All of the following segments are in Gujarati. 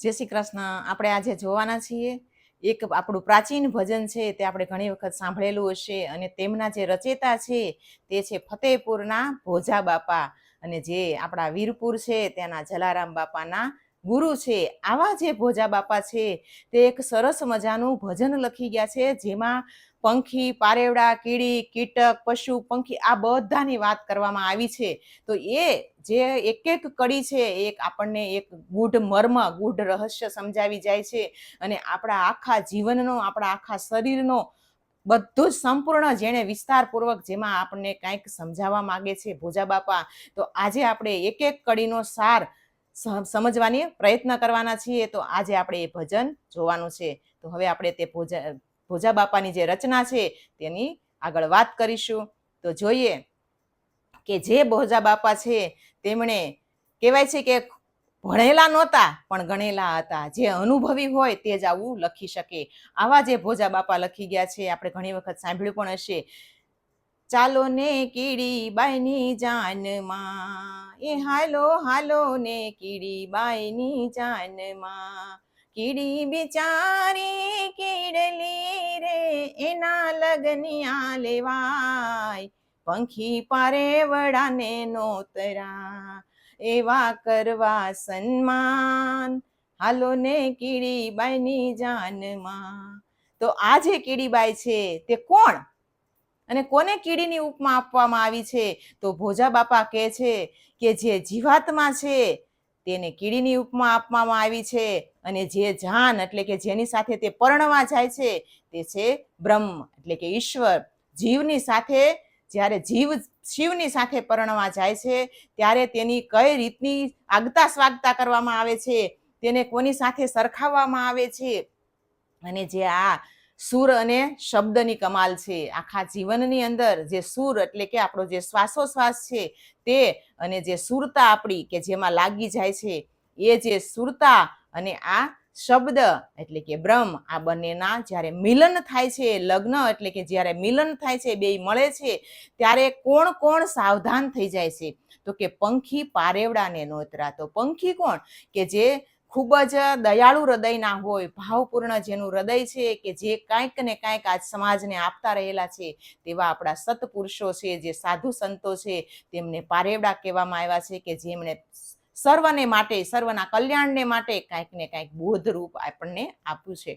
જય શ્રી કૃષ્ણ. આપણે આજે જોવાના છીએ એક આપણું પ્રાચીન ભજન છે, તે આપણે ઘણી વખત સાંભળેલું હશે અને તેમના જે રચેતા છે, તે છે ફતેહપુરના ભોજા બાપા અને જે આપણા વીરપુર છે ત્યાંના જલારામ બાપાના ગુરુ છે, આવા જે ભોજા બાપા છે, તે એક સરસ મજાનું ભજન લખી ગયા છે, જેમાં પંખી, પારેવડા, કીડી, કીટક, પશુ, પંખી આ બધાની વાત કરવામાં આવી છે. તો એ જે એક એક કડી છે એક આપણને એક ગૂઢ મર્મ, ગૂઢ રહસ્ય સમજાવી જાય છે અને આપણા આખા જીવનનો, આપણા આખા શરીરનો બધું જ સંપૂર્ણ જેણે વિસ્તારપૂર્વક જેમાં આપણને કાંઈક સમજાવવા માગે છે ભોજા બાપા. તો આજે આપણે એક એક કડીનો સાર સમજવાની, પ્રયત્ન કરવાના છીએ, તો આજે આપણે એ ભજન જોવાનું છે. તો હવે આપણે તે ભોજા ભોજા બાપાની જે રચના છે, તેની આગળ વાત કરીશું. તો જોઈએ કે જે ભોજા બાપા છે, તેમણે કહેવાય છે કે ભણેલા નહોતા, પણ ગણેલા હતા. જે અનુભવી હોય તે જ આવું લખી શકે. આવા જે ભોજા બાપા લખી ગયા છે, આપણે ઘણી વખત સાંભળ્યું પણ હશે. ચાલો ને કીડી બાઈની જાનમાં. એ હાલો હાલો ને કીડી બાઈની જાનમાં. કીડી બિચારી કીડલી રે, એના લગનિયા લેવાય. પંખી પારે વડાને નોતરા, એવા કરવા સન્માન. હાલો ને કીડી બાઈની જાનમાં. તો આ જે કીડીબાઈ છે તે કોણ? અને કોને કીડીની ઉપમા આપવામાં આવી છે? તો ભોજા બાપા કહે છે કે જે જીવાત્મા છે, તેને કીડીની ઉપમા આપવામાં આવી છે. અને જે જાન એટલે કે જેની સાથે તે પરણવા જાય છે, તે છે બ્રહ્મ એટલે કે ઈશ્વર. જીવની સાથે, જ્યારે જીવ શિવની સાથે પરણવા જાય છે, ત્યારે તેની કઈ રીતની આગતા સ્વાગતા કરવામાં આવે છે? તેને કોની સાથે સરખાવવામાં આવે છે? અને જે આ સુર અને શબ્દની કમાલ છે. આખા જીવનની અંદર જે સુર એટલે કે આપણો જે શ્વાસોશ્વાસ છે તે અને જે સુરતા આપણી કે જેમાં લાગી જાય છે એ જે સુરતા અને આ શબ્દ એટલે કે બ્રહ્મ આ બંનેના જ્યારે મિલન થાય છે, લગ્ન એટલે કે જ્યારે મિલન થાય છે બે મળે છે, ત્યારે કોણ કોણ સાવધાન થઈ જાય છે? તો કે પંખી પારેવડાને નોતરા. તો પંખી કોણ? કે જે ખૂબ જ દયાળુ હૃદયના હોય, ભાવપૂર્ણ જેનું હૃદય છે કે જે કાંઈક ને કાંઈક આજ સમાજને આપતા રહેલા છે, તેવા આપણા સત્પુરુષો છે, જે સાધુ સંતો છે, તેમને પારેવડા કહેવામાં આવ્યા છે કે જેમણે સર્વને માટે, સર્વના કલ્યાણને માટે કાંઈક ને કાંઈક બોધરૂપ આપણને આપ્યું છે.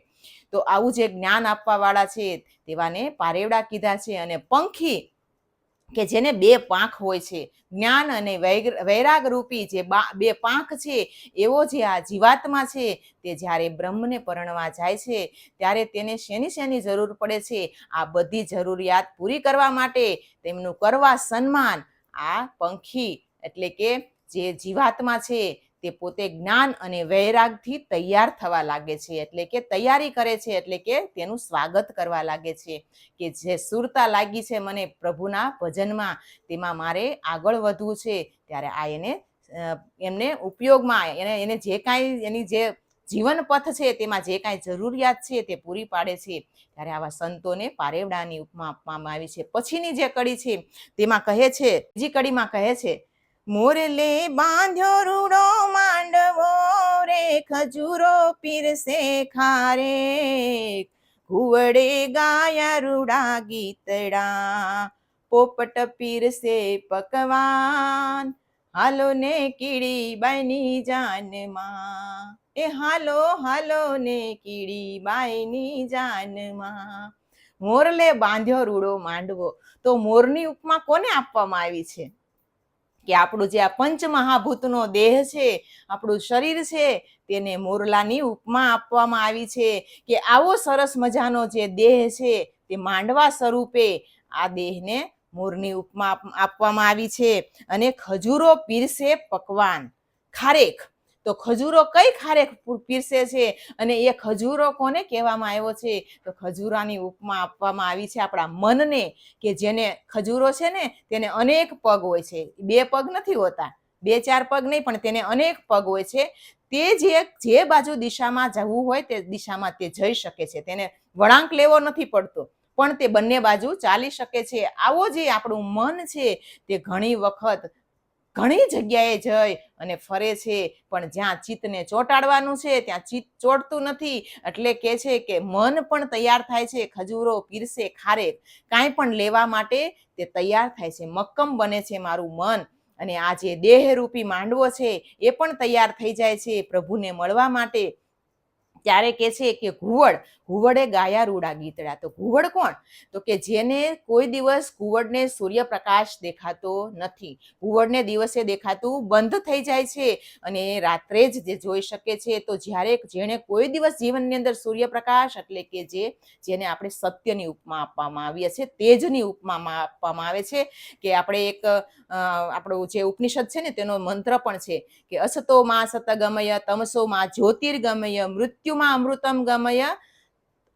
તો આવું જે જ્ઞાન આપવાવાળા છે, તેવાને પારેવડા કીધા છે અને પંખી કે જેને બે પાંખ હોય છે. જ્ઞાન અને વૈરાગ રૂપી જે બે પાંખ છે, એવો જે આ જીવાત્મા છે, તે જ્યારે બ્રહ્મને પરણવા જાય છે, ત્યારે તેને શેની શેની જરૂર પડે છે? આ બધી જરૂરિયાત પૂરી કરવા માટે તેમનું કરવા સન્માન આ પંખી એટલે કે જે જીવાત્મા છે તે પોતે જ્ઞાન અને વૈરાગથી તૈયાર થવા લાગે છે, એટલે કે તૈયારી કરે છે, એટલે કે તેનું સ્વાગત કરવા લાગે છે કે જે સુરતા લાગી છે મને પ્રભુના ભજનમાં, તેમાં મારે આગળ વધવું છે, ત્યારે આ એને એમને ઉપયોગમાં એને એને જે કાંઈ, એની જે જીવન પથ છે, તેમાં જે કાંઈ જરૂરિયાત છે તે પૂરી પાડે છે, ત્યારે આવા સંતોને પારેવડાની ઉપમા આપવામાં આવી છે. પછીની જે કડી છે, તેમાં કહે છે, બીજી કડીમાં કહે છે મોરલે બાંધ્યો રૂડો માંડવો રે ખજૂરો પીરસે ખારે. ઘુવડે ગાયા રૂડા ગીતડા, પોપટ પીરસે પકવાન. હાલો ને કીડી બાઈની જાનમાં. એ હાલો હાલો ને કીડી બાઈની જાનમાં. મોરલે બાંધ્યો રૂડો માંડવો. તો મોરની ઉપમા કોને આપવામાં આવી છે? કે આપણું જે આ પંચમહાભૂતનો દેહ છે, આપણું શરીર છે, તેને મોરલાની ઉપમા આપવામાં આવી છે કે આવો સરસ મજાનો જે દેહ છે તે માંડવા સ્વરૂપે આ દેહને મોરની ઉપમા આપવામાં આવી છે અને ખજૂરો પીરસે પકવાન. ખારેક તો ખજૂરો કઈ ખારે પીરસે છે? અને એ ખજૂરો કોને કહેવામાં આવ્યો છે? તો ખજૂરાની ઉપમા આપવામાં આવી છે આપણા મનને કે જેને ખજૂરો છે ને, તેને અનેક પગ હોય છે. બે પગ નથી હોતા. બે ચાર પગ નહીં, પણ તેને અનેક પગ હોય છે. તે જે જે બાજુ દિશામાં જવું હોય તે દિશામાં તે જઈ શકે છે. તેને વળાંક લેવો નથી પડતો. પણ તે બંને બાજુ ચાલી શકે છે. આવો જે આપણું મન છે તે ઘણી વખત ઘણી જગ્યાએ જઈ અને ફરે છે, પણ જ્યાં ચિત્તને ચોંટાડવાનું છે, ત્યાં ચિત્ત ચોંટતું નથી. એટલે કે છે કે મન પણ તૈયાર થાય છે, ખજૂરો પીરસે, ખારે. કાંઈ પણ લેવા માટે તે તૈયાર થાય છે, મક્કમ બને છે મારું મન. અને આ જે દેહરૂપી માંડવો છે, એ પણ તૈયાર થઈ જાય છે પ્રભુને મળવા માટે. ત્યારે કે છે કે ઘુવડ ઘુવડે ગાયા રૂડા ગીતડા. તો ઘુવડ કોણ? તો કે જેને કોઈ દિવસ ઘુવડને સૂર્યપ્રકાશ દેખાતો નથી. ઘુવડને દિવસે દેખાતું બંધ થઈ જાય છે અને રાત્રે જ જે જોઈ શકે છે. તો જ્યારે જેણે કોઈ દિવસ જીવનની અંદર સૂર્યપ્રકાશ એટલે કે જે જેને આપણે સત્યની ઉપમા આપવામાં આવી છે તેજની ઉપમામાં આપવામાં આવે છે કે આપણે એક આપણું જે ઉપનિષદ છે ને તેનો મંત્ર પણ છે કે અસતો માં સત ગમય તમસો માં જ્યોતિર્ગમય, મૃત્યુમાં અમૃતમ ગમય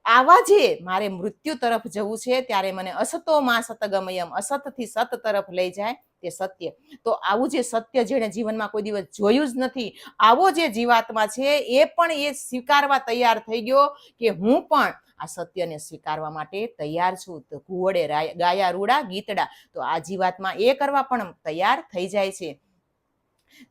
આવા જે મારે મૃત્યુ તરફ જવું છે, ત્યારે મને અસતો માં સતગમયમ, અસતથી સત તરફ લઈ જાય, તે સત્ય. તો આવું જે સત્ય જેણે જીવનમાં કોઈ દિવસ જોયું જ નથી, આવો જે જીવાત્મા છે, એ પણ એ સ્વીકારવા તૈયાર થઈ ગયો કે હું પણ આ સત્યને સ્વીકારવા માટે તૈયાર છું. તો કુવડે ગાયા રૂડા, ગીતડા. તો આ જીવાત્મા એ કરવા પણ તૈયાર થઈ જાય છે.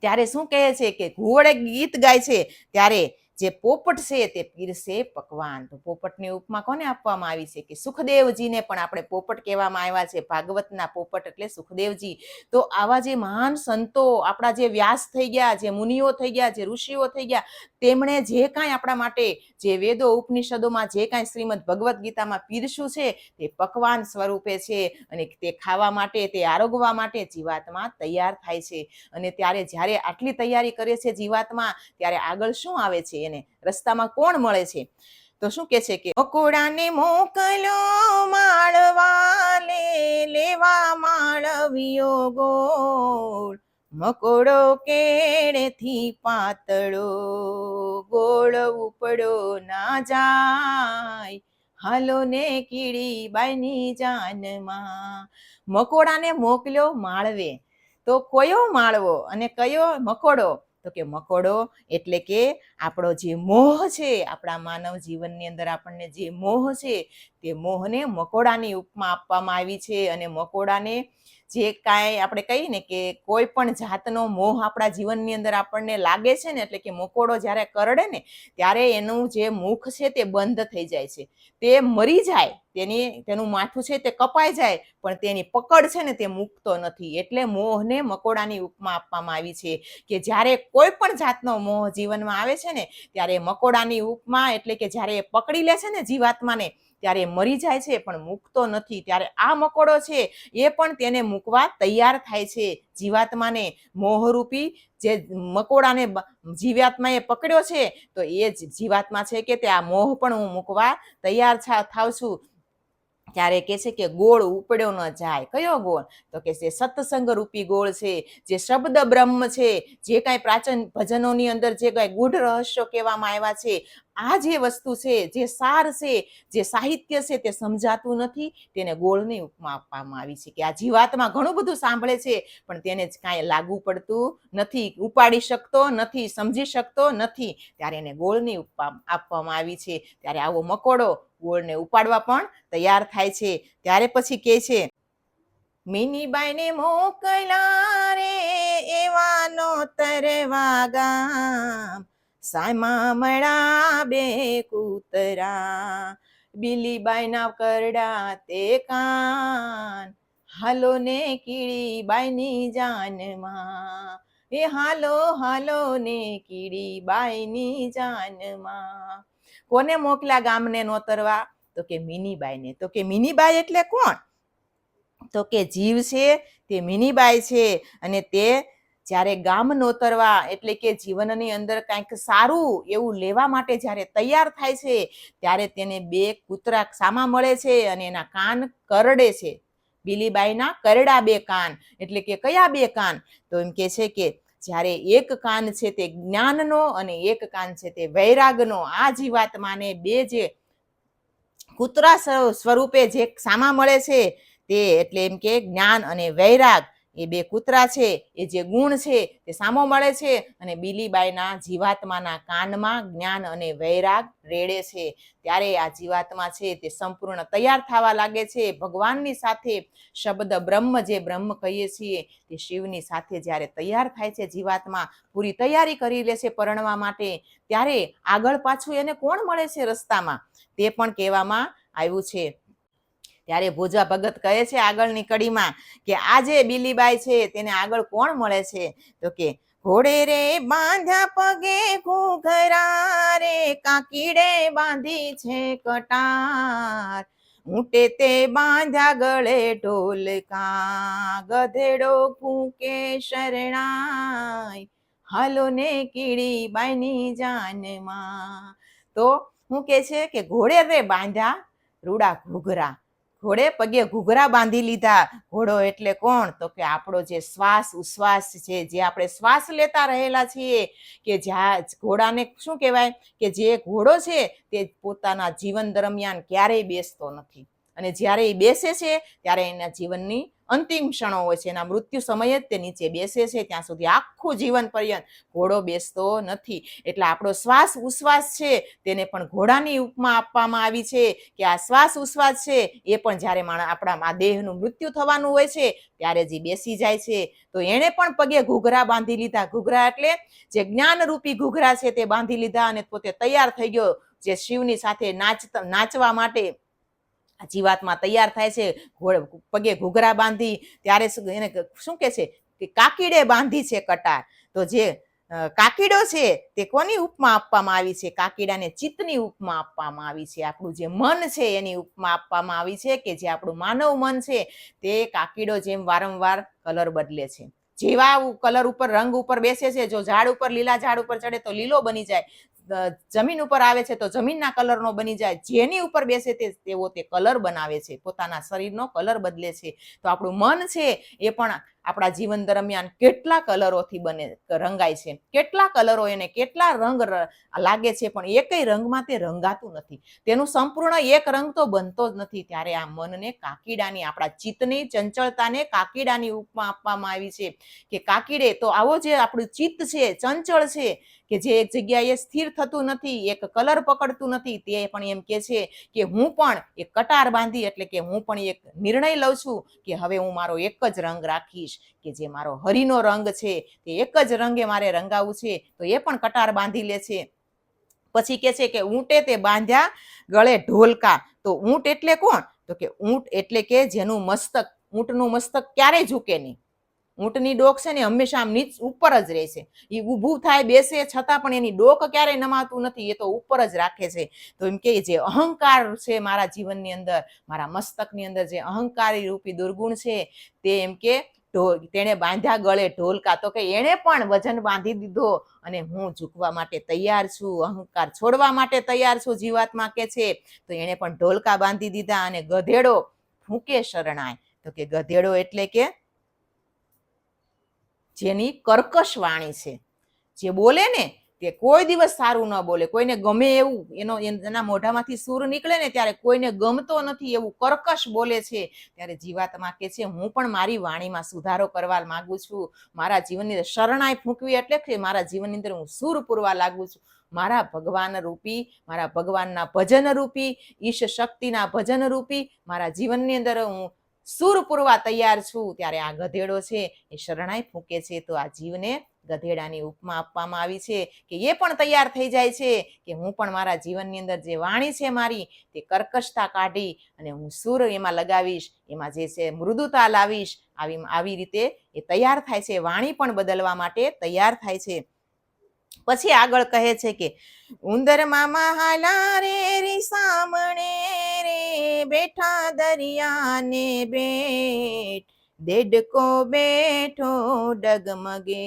ત્યારે શું કહે છે કે ઘુવડે ગીત ગાય છે, ત્યારે જે પોપટ છે તે પીરસે પકવાન. તો પોપટની ઉપમા કોને આપવામાં આવી છે કે સુખદેવજીને પણ આપણે પોપટ કહેવામાં આવ્યા છે, ભાગવતના પોપટ એટલે સુખદેવજી. તો આવા જે મહાન સંતો, આપણા જે વ્યાસ થઈ ગયા, જે મુનિઓ થઈ ગયા, જે ઋષિઓ થઈ ગયા, તેમણે જે કાંઈ આપણા માટે જે વેદો ઉપનિષદોમાં જે કાંઈ શ્રીમદ ભગવદ્ ગીતામાં પીરસ્યું છે, તે પકવાન સ્વરૂપે છે અને તે ખાવા માટે, તે આરોગવા માટે જીવાત્મા તૈયાર થાય છે. અને ત્યારે જ્યારે આટલી તૈયારી કરે છે જીવાત્મા, ત્યારે આગળ શું આવે છે? એને. રસ્તામાં કોણ મળે છે? તો શું કે છે કે મકોડાને મોકલો માળવાલે લેવા માળવ્યો ગોળ. મકોડો કેળેથી પાતળો, ગોળ ઉપડો ના જાય. હાલો ને કીડી બાઈની જાનમાં. મકોડાને મોકલ્યો માળવે. તો કયો માળવો અને કયો મકોડો? તો કે મકોડો એટલે કે આપણો જે મોહ છે, આપણા માનવ જીવનની અંદર આપણને જે મોહ છે તે મોહને મકોડાની ઉપમા આપવામાં આવી છે અને મકોડાને જે કાંઈ આપણે કહીએ ને કે કોઈ પણ જાતનો મોહ આપણા જીવનની અંદર આપણને લાગે છે ને, એટલે કે મકોડો જ્યારે કરડે ને, ત્યારે એનું જે મુખ છે તે બંધ થઈ જાય છે. તે મરી જાય, તેની, તેનું માથું છે તે કપાઈ જાય, પણ તેની પકડ છે ને તે મૂકતો નથી. એટલે મોહને મકોડાની ઉપમા આપવામાં આવી છે કે જ્યારે કોઈ પણ જાતનો મોહ જીવનમાં આવે છે ને, ત્યારે મકોડાની ઉપમા એટલે કે જ્યારે એ પકડી લે છે ને જીવાત્માને ત્યારે મરી જાય છે, પણ મૂકતો નથી. ત્યારે આ મકોડો છે, એ પણ તેને મૂકવા તૈયાર થાય છે. જીવાત્માને મોહરૂપી જે મકોડાને જીવાત્માએ પકડ્યો છે, તો એ જીવાત્મા છે કે તે આ મોહ પણ હું મૂકવા તૈયાર થાવ છું. ત્યારે કે છે કે ગોળ ઉપડ્યો ન જાય. કયો ગોળ? તો કે છે સત્સંગ રૂપી ગોળ છે, જે શબ્દ બ્રહ્મ છે, જે કાંઈ પ્રાચીન ભજનોની અંદર જે કાંઈ ગૂઢ રહસ્યો કહેવામાં આવ્યા છે આ જે વસ્તુ છે, જે સાર છે, જે સાહિત્ય છે તે સમજાતું નથી, તેને ગોળની ઉપમા આપવામાં આવી છે કે આ જીવાતમાં ઘણું બધું સાંભળે છે, પણ તેને જ કાંઈ લાગુ પડતું નથી, ઉપાડી શકતો નથી, સમજી શકતો નથી. ત્યારે એને ગોળની ઉપમા આપવામાં આવી છે. ત્યારે આવો મકોડો ગોળને ઉપાડવા પણ તૈયાર થાય છે. ત્યારે પછી કે છે, મિનીબાઈને મોકલા રે એવા નો તરવા ગામ સામા મળા બે કૂતરા બિલીબાઈના કરડા તે કાન, હાલો ને કીડી બાઈની જાનમાં. એ હાલો હાલો ને કીડી બાઈની જાનમાં. કોને મોકલ્યા ગામને નોતરવા? તો કે મિનીબાઈને. તો કે મિનીબાઈ એટલે કોણ? તો કે જીવ છે, તે મિનીબાઈ છે અને તે જ્યારે ગામ નોતરવા એટલે કે જીવનની અંદર કાંઈક સારું એવું લેવા માટે જ્યારે તૈયાર થાય છે, ત્યારે તેને બે કૂતરા સામા મળે છે અને એના કાન કરડે છે. બિલીબાઈના કરડા બે કાન, એટલે કે કયા બે કાન? તો એમ કે છે કે જ્યારે એક કાન છે તે જ્ઞાનનો અને એક કાન છે તે વૈરાગનો, આ જીવાત્માને બે જે કૂતરા સ્વ- સ્વરૂપે જે સામા મળે છે તે એટલે એમ કે જ્ઞાન અને વૈરાગ. એ બે કૂતરા છે, એ જે ગુણ છે તે સામો મળે છે અને બીલીબાઈના જીવાત્માના કાનમાં જ્ઞાન અને વૈરાગ રેડે છે. ત્યારે આ જીવાત્મા છે તે સંપૂર્ણ તૈયાર થવા લાગે છે. ભગવાનની સાથે શબ્દ બ્રહ્મ જે બ્રહ્મ કહીએ છીએ તે શિવની સાથે જ્યારે તૈયાર થાય છે જીવાત્મા, પૂરી તૈયારી કરી લે છે પરણવા માટે, ત્યારે આગળ પાછું એને કોણ મળે છે રસ્તામાં? તે પણ કહેવામાં આવ્યું છે. ત્યારે ભોજા ભગત કહે છે આગળની કડીમાં કે આ જે બીલીબાઈ છે તેને આગળ કોણ મળે છે? તો કે, ઘોડે રે બાંધ્યા પગે ઘૂઘરા રે, કાકીડે બાંધી છે કટાર. ઊંટે તે બાંધ્યા ગળે ઢોલકા ગધેડો ફૂકે શરણાય હાલો ને કીડી બાઈની જાનમાં. તો હું કે છે કે, ઘોડે રે બાંધ્યા રૂડા ઘૂઘરા. ઘોડે પગે ઘૂઘરા બાંધી લીધા. ઘોડો એટલે કોણ? તો કે આપણો જે શ્વાસ, ઉશ્વાસ છે, જે આપણે શ્વાસ લેતા રહેલા છીએ, કે જ્યાં ઘોડાને શું કહેવાય? કે જે ઘોડો છે, તે પોતાના જીવન દરમિયાન ક્યારેય બેસતો નથી. અને જ્યારે એ બેસે છે, ત્યારે એના જીવનની અંતિમ ક્ષણો હોય છે. એના મૃત્યુ સમયે જ તે નીચે બેસે છે. ત્યાં સુધી આખું જીવન પર્યંત ઘોડો બેસતો નથી. એટલે આપણો શ્વાસ ઉશ્વાસ છે, તેને પણ ઘોડાની ઉપમા આપવામાં આવી છે કે આ શ્વાસ ઉશ્વાસ છે, એ પણ જ્યારે માણસ આપણા આ દેહનું મૃત્યુ થવાનું હોય છે, ત્યારે જે બેસી જાય છે. તો એણે પણ પગે ઘૂઘરા બાંધી લીધા. ઘૂઘરા એટલે જે જ્ઞાનરૂપી ઘૂઘરા છે તે બાંધી લીધા અને પોતે તૈયાર થઈ ગયો. જે શિવની સાથે નાચતા નાચવા માટે આ જીવાતમાં તૈયાર થાય છે પગે ઘૂઘરા બાંધી, ત્યારે એને શું કે છે કે કાકીડે બાંધી છે કટાર. તો જે કાકીડો છે તે કોની ઉપમા આપવામાં આવી છે? કાકીડાને ચિત્તની ઉપમા આપવામાં આવી છે. આપણું જે મન છે એની ઉપમા આપવામાં આવી છે કે જે આપણું માનવ મન છે તે કાકીડો જેમ વારંવાર કલર બદલે છે. જેવા કલર ઉપર, રંગ ઉપર બેસે છે, જો ઝાડ ઉપર, લીલા ઝાડ ઉપર ચડે તો લીલો બની જાય. જમીન ઉપર આવે છે તો જમીનના કલરનો બની જાય. જેની ઉપર બેસે તે તેવો તે કલર બનાવે છે. પોતાના શરીરનો કલર બદલે છે. તો આપણું મન છે એ પણ આપણા જીવન દરમિયાન કેટલા કલરોથી બને, રંગાય છે. કેટલા કલરો એને કેટલા રંગ લાગે છે, પણ એકય રંગમાં તે રંગાતું નથી. તેનું સંપૂર્ણ એક રંગ તો બનતો જ નથી. ત્યારે આ મનને કાકીડાની, આપણા ચિત્તની ચંચળતાને કાકીડાની ઉપમા આપવામાં આવી છે કે કાકીડે તો આવો જે આપણું ચિત્ત છે, ચંચળ છે કે જે એક જગ્યાએ સ્થિર થતું નથી, એક કલર પકડતું નથી, તે પણ એમ કે છે કે હું પણ એક કટાર બાંધી એટલે કે હું પણ એક નિર્ણય લઉં છું કે હવે હું મારો એક જ રંગ રાખીશ. કે જે મારો હરિનો રંગ છે તે એક જ રંગે મારે રંગાવું છે, તો એ પણ કટાર બાંધી લે છે. પછી કે છે કે ઊંટે તે બાંધ્યા ગળે ઢોલકા, તો ઊંટ એટલે કોણ? તો કે ઊંટ એટલે કે જેનું મસ્તક, ઊંટનું મસ્તક ક્યારેય ઝૂકે નહીં. ઊંટની ડોક છે ને હંમેશા નીચ ઉપર જ રહે છે. એ ઊભું થાય, બેસે, છતાં પણ એની ડોક ક્યારેય નમાતું નથી, એ તો ઉપર જ રાખે છે. તો એમ કે જે અહંકાર છે મારા જીવનની અંદર, મારા મસ્તકની અંદર જે અહંકારી રૂપી દુર્ગુણ છે, તે એમ કે ઢો- તેણે બાંધ્યા ગળે ઢોલકા તો કે એણે પણ વજન બાંધી દીધો. અને હું ઝૂકવા માટે તૈયાર છું, અહંકાર છોડવા માટે તૈયાર છું, જીવાત્મા કે છે. તો એણે પણ ઢોલકા બાંધી દીધા અને ગધેડો ફૂંકે શરણાય તો કે ગધેડો એટલે કે જેની કર્કશ વાણી છે. જે બોલે ને તે કોઈ દિવસ સારું ન બોલે, કોઈને ગમે એવું, એનો એના મોઢામાંથી સૂર નીકળે ને ત્યારે કોઈને ગમતો નથી એવું કર્કશ બોલે છે, ત્યારે જીવાત્મા કે છે, હું પણ મારી વાણીમાં સુધારો કરવા માંગુ છું, મારા જીવનની શરણાઈ ફૂંકવી એટલે કે મારા જીવનની અંદર હું સૂર પૂરવા લાગુ છું. મારા ભગવાન રૂપી, મારા ભગવાનના ભજન રૂપી, ઈશ શક્તિના ભજન રૂપી, મારા જીવનની અંદર હું સૂર પૂરવા તૈયાર છું, ત્યારે આ ગધેડો છે, એ શરણાઈ ફૂંકે છે, તો આ જીવને ગધેડાની ઉપમા આપવામાં આવી છે કે એ પણ તૈયાર થઈ જાય છે કે હું પણ મારા જીવનની અંદર જે વાણી છે મારી તે કર્કશતા કાઢી અને હું સૂર એમાં લગાવીશ, એમાં જે છે મૃદુતા લાવીશ, આવી આવી રીતે એ તૈયાર થાય છે, વાણી પણ બદલવા માટે તૈયાર થાય છે. પછી આગળ કહે છે કે, ઉંદર મામા હાલા રે સામણે રે, બેઠા દરિયાને બેઠ દેડકો બેઠો ડગમગે,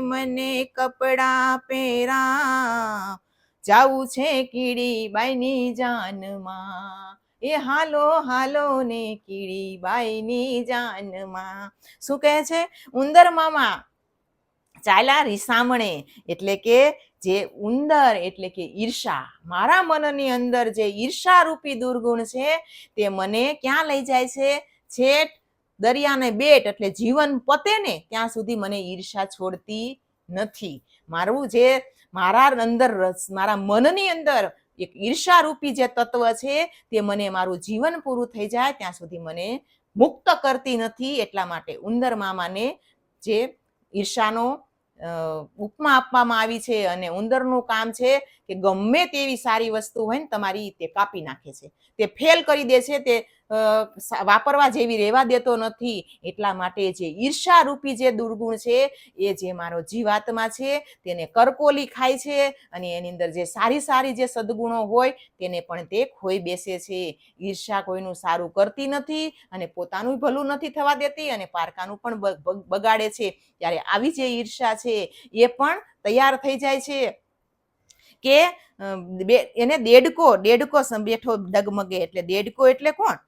મને કપડા પહેરા. જાવું છે કીડી બાઈની જાનમાં. એ હાલો હાલો ને કીડી બાઈની જાનમાં. શું કહે છે? ઉંદર મામા, ચાલ્યા રીસામણે એટલે કે જે ઉંદર, એટલે કે ઈર્ષા. મારા મનની અંદર જે ઈર્ષારૂપી દુર્ગુણ છે, તે મને ક્યાં લઈ જાય છે? છેટ દરિયાને બેટ એટલે જીવન પતે ને ત્યાં સુધી મને ઈર્ષા છોડતી નથી. મારું જે, મારા અંદર મારા મનની અંદર એક ઈર્ષારૂપી જે તત્વ છે તે મને મારું જીવન પૂરું થઈ જાય ત્યાં સુધી મને મુક્ત કરતી નથી એટલા માટે ઉંદર મામાને જે ઈર્ષાનો ઉપમા આપવામાં આવી છે અને ઉંદરનું કામ છે કે ગમે તેવી સારી વસ્તુ હોય ને તમારી તે કાપી નાખે છે. તે ફેલ કરી દે છે, તે વાપરવા જેવી રહેવા દેતો નથી. એટલા માટે જે ઈર્ષારૂપી જે દુર્ગુણ છે, એ જે મારો જીવાત્મા છે, તેને કરકોલી ખાય છે અને એની અંદર જે સારી સારી જે સદગુણો હોય, તેને પણ તે ખોઈ બેસે છે. ઈર્ષા કોઈનું સારું કરતી નથી અને પોતાનું ભલું નથી થવા દેતી અને પારકાનું પણ બગાડે છે. ત્યારે આવી જે ઈર્ષા છે, એ પણ તૈયાર થઈ જાય છે કે એને દેડકો દેડકો બેઠો ડગમગે એટલે દેડકો એટલે કોણ?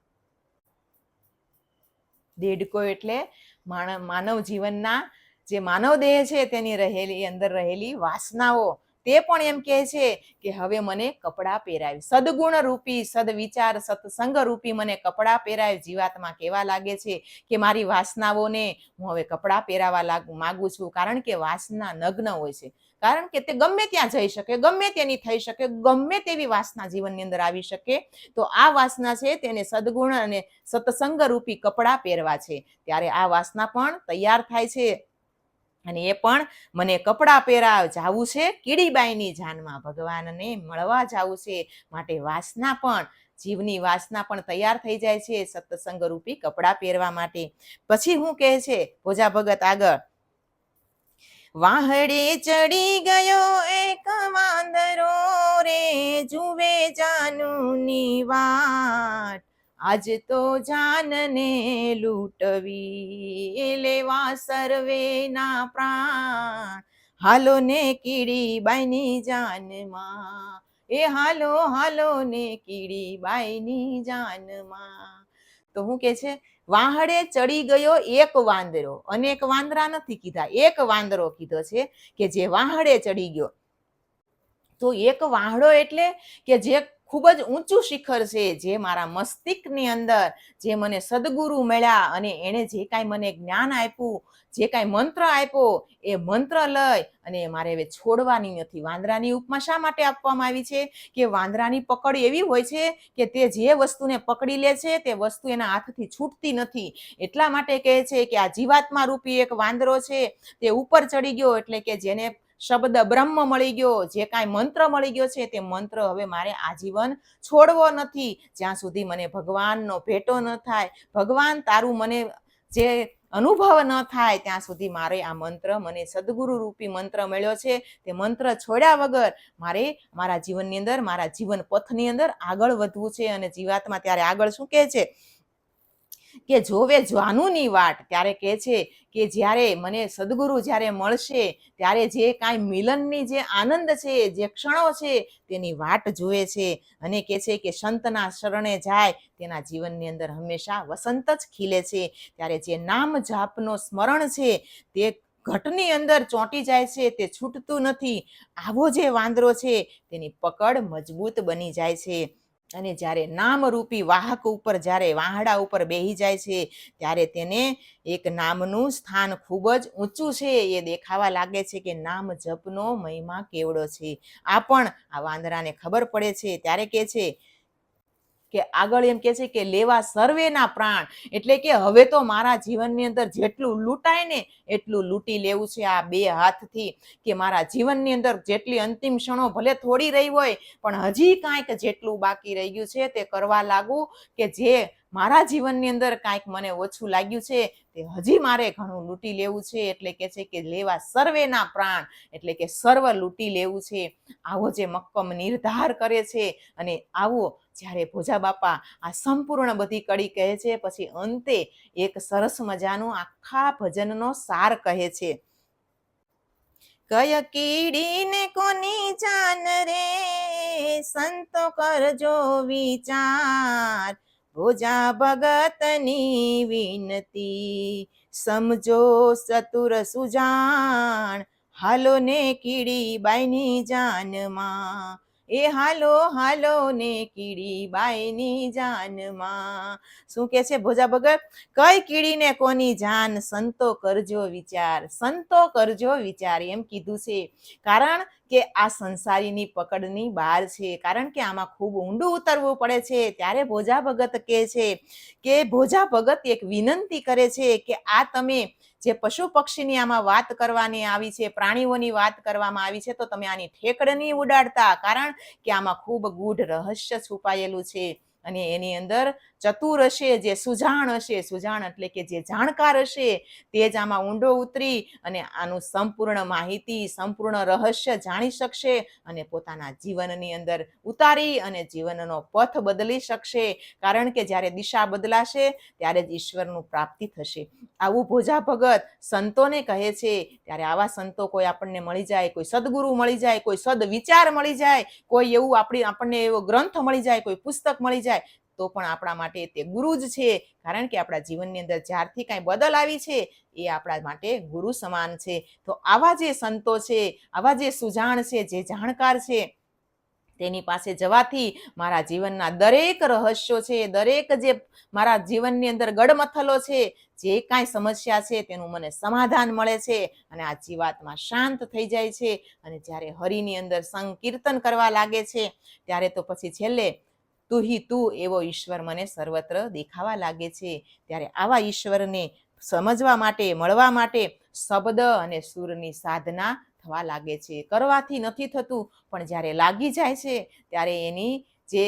દેડકો એટલે માનવ જીવનના જે માનવ દેહ છે તેની રહેલી, અંદર રહેલી વાસનાઓ. તે પણ એમ કહે છે કે હવે મને કપડાં પહેરાવી. સદગુણ રૂપી, સદવિચાર, સત્સંગ રૂપી મને કપડાં પહેરાવી. જીવાતમાં કેવા લાગે છે કે મારી વાસનાઓને હું હવે કપડાં પહેરાવા લાગુ, માગું છું. કારણ કે વાસના નગ્ન હોય છે. કારણ કે તે ગમે ત્યાં જઈ શકે, ગમે તેની થઈ શકે, ગમે તેવી વાસના જીવનની અંદર આવી શકે, તો આ વાસના છે તેને સદગુણ અને સત્સંગ રૂપી કપડાં પહેરવા છે. ત્યારે આ વાસના પણ તૈયાર થાય છે. અને એ પણ મને કપડાં પહેરાવ જાવું છે, કીડીબાઈની જાનમાં ભગવાનને મળવા જાવું છે માટે વાસના પણ, જીવની વાસના પણ તૈયાર થઈ જાય છે સત્સંગ રૂપી કપડાં પહેરવા માટે. પછી હું કહે છે, ભોજા ભગત આગળ વાહડે ચડી ગયો એક વાંદરો રે જુવે જાનુની વાટ. આજ તો જાનને લૂંટવી લેવા સર્વેના પ્રાણ. હાલો ને કીડી બાઈની જાનમાં. એ હાલો હાલો ને કીડી બાઈની જાનમાં. તો હું કે છે, વાહડે ચડી ગયો એક વાંદરો. અનેક વાંદરા નથી કીધા. એક વાંદરો કીધો છે કે જે વાહડે ચડી ગયો. તો એક વાહડો એટલે કે જે ખૂબ જ ઊંચું શિખર છે જે મારા મસ્તિષ્કની અંદર જે મને સદગુરુ મળ્યા અને એણે જે કાંઈ મને જ્ઞાન આપ્યું, જે કાંઈ મંત્ર આપ્યો, એ મંત્ર લઈ અને મારે હવે છોડવાની નથી. વાંદરાની ઉપમા શા માટે આપવામાં આવી છે? કે વાંદરાની પકડ એવી હોય છે કે તે જે વસ્તુને પકડી લે છે તે વસ્તુ એના હાથથી છૂટતી નથી. એટલા માટે કહે છે કે આ જીવાત્મા રૂપી એક વાંદરો છે, તે ઉપર ચડી ગયો એટલે કે જેને શબ્દ બ્રહ્મ મળી ગયો, જે કાંઈ મંત્ર મળી ગયો છે તે મંત્ર હવે મારે આજીવન છોડવો નથી. જ્યાં સુધી મને ભગવાનનો ભેટો ન થાય, ભગવાન તારું મને જે અનુભવ ન થાય, ત્યાં સુધી મારે આ મંત્ર, મને સદગુરુ રૂપી મંત્ર મળ્યો છે. તે મંત્ર છોડ્યા વગર મારે મારા જીવનની અંદર, મારા જીવન પથની અંદર આગળ વધવું છે અને જીવાતમાં ત્યારે આગળ શું કહે છે? કે જોવે જાનુની વાટ. ત્યારે કહે છે કે જ્યારે મને સદગુરુ જ્યારે મળશે, ત્યારે જે કાંઈ મિલનની જે આનંદ છે, જે ક્ષણો છે, તેની વાટ જુએ છે. અને કહે છે કે સંતના શરણે જાય, તેના જીવનની અંદર હંમેશા વસંત જ ખીલે છે. ત્યારે જે નામ જાપનો સ્મરણ છે, તે ઘટની અંદર ચોંટી જાય છે, તે છૂટતું નથી. આવો જે વાંદરો છે, તેની પકડ મજબૂત બની જાય છે. અને જ્યારે નામરૂપી વાહક ઉપર, જ્યારે વાહડા ઉપર બેહી જાય છે, ત્યારે તેને એક નામનું સ્થાન ખૂબ જ ઊંચું છે. એ દેખાવા લાગે છે કે નામ જપનો મહિમા કેવડો છે. આ પણ આ વાંદરાને ખબર પડે છે. ત્યારે કે છે કે, આગળ એમ કે છે કે, લેવા સર્વેના પ્રાણ. એટલે કે, હવે તો મારા જીવનની અંદર જેટલું લૂંટાય ને એટલું લૂંટી લેવું છે આ બે હાથથી કે મારા જીવનની અંદર જેટલી અંતિમ ક્ષણો ભલે થોડી રહી હોય, પણ હજી કાંઈક જેટલું બાકી રહી ગયું છે તે કરવા લાગુ કે જે મારા જીવનની અંદર કાંઈક મને ઓછું લાગ્યું છે તે હજી મારે ઘણું લૂંટી લેવું છે. એટલે કે છે કે લેવા સર્વેના પ્રાણ, એટલે કે સર્વ લૂંટી લેવું છે. આવો જે મક્કમ નિર્ધાર કરે છે અને આવો જ્યારે ભોજા બાપા આ સંપૂર્ણ બધી કડી કહે છે, પછી અંતે એક સરસ મજાનું આખા ભજનનો સાર કહે છે. કય કીડીને કોની જાન રે? સંતો કરજો વિચાર. ભોજા ભગતની વિનતી. સમજો ચતુર સુજાણ. હાલો ને કીડી બાઈની જાનમાં. એ હાલો હાલો ને કીડી બાઈની જાનમાં શું કે છે ભોજા ભગત? કઈ કીડીને કોની જાન? સંતો કરજો વિચાર, સંતો કરજો વિચાર, એમ કીધું છે. કારણ કે આ સંસારીની પકડની બહાર છે. કારણ કે આમાં ખૂબ ઊંડું ઉતરવું પડે છે. ત્યારે ભોજા ભગત કહે છે કે ભોજા ભગત એક વિનંતી કરે છે કે આ તમે જે પશુ પક્ષીની આમાં વાત કરવાની આવી છે, પ્રાણીઓની વાત કરવામાં આવી છે, તો તમે આની ઠેકડ નહીં ઉડાડતા. કારણ કે આમાં ખૂબ ગૂઢ રહસ્ય છુપાયેલું છે અને એની અંદર ચતુર હશે, જે સુજાણ હશે, સુજાણ એટલે કે જે જાણકાર હશે, તે જ આમાં ઊંડો ઉતરી અને આનું સંપૂર્ણ માહિતી, સંપૂર્ણ રહસ્ય જાણી શકશે અને પોતાના જીવનની અંદર ઉતારી અને જીવનનો પથ બદલી શકશે. કારણ કે જ્યારે દિશા બદલાશે, ત્યારે જ ઈશ્વરનું પ્રાપ્તિ થશે. આવું ભોજા ભગત સંતોને કહે છે, ત્યારે આવા સંતો કોઈ આપણને મળી જાય, કોઈ સદગુરુ મળી જાય, કોઈ સદ વિચાર મળી જાય, કોઈ એવું આપણી, આપણને એવો ગ્રંથ મળી જાય, કોઈ પુસ્તક મળી જાય તો પણ આપણા માટે તે ગુરુ જ છે. કારણ કે આપણા જીવનની અંદર જ્યારથી કાંઈ બદલ આવી છે, એ આપણા માટે ગુરુ સમાન છે. તો આવા જે સંતો છે, આવા જે સુજાણ છે, જે જાણકાર છે, તેની પાસે જવાથી મારા જીવનના દરેક રહસ્યો છે, દરેક જે મારા જીવનની અંદર ગડમથલો છે, જે કાંઈ સમસ્યા છે, તેનું મને સમાધાન મળે છે અને આ જીવાતમાં શાંત થઈ જાય છે. અને જ્યારે હરિની અંદર સંકીર્તન કરવા લાગે છે, ત્યારે તો પછી છેલ્લે તું હિ તું એવો ઈશ્વર મને સર્વત્ર દેખાવા લાગે છે. ત્યારે આવા ઈશ્વરને સમજવા માટે, મળવા માટે શબ્દ અને સૂરની સાધના થવા લાગે છે. કરવાથી નથી થતું, પણ જ્યારે લાગી જાય છે, ત્યારે એની જે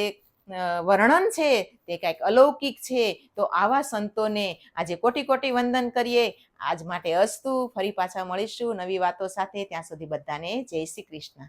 વર્ણન છે તે કંઈક અલૌકિક છે. તો આવા સંતોને આજે કોટી કોટી વંદન કરીએ. આજ માટે અસ્તુ, ફરી પાછા મળીશું નવી વાતો સાથે. ત્યાં સુધી બધાને જય શ્રી કૃષ્ણ.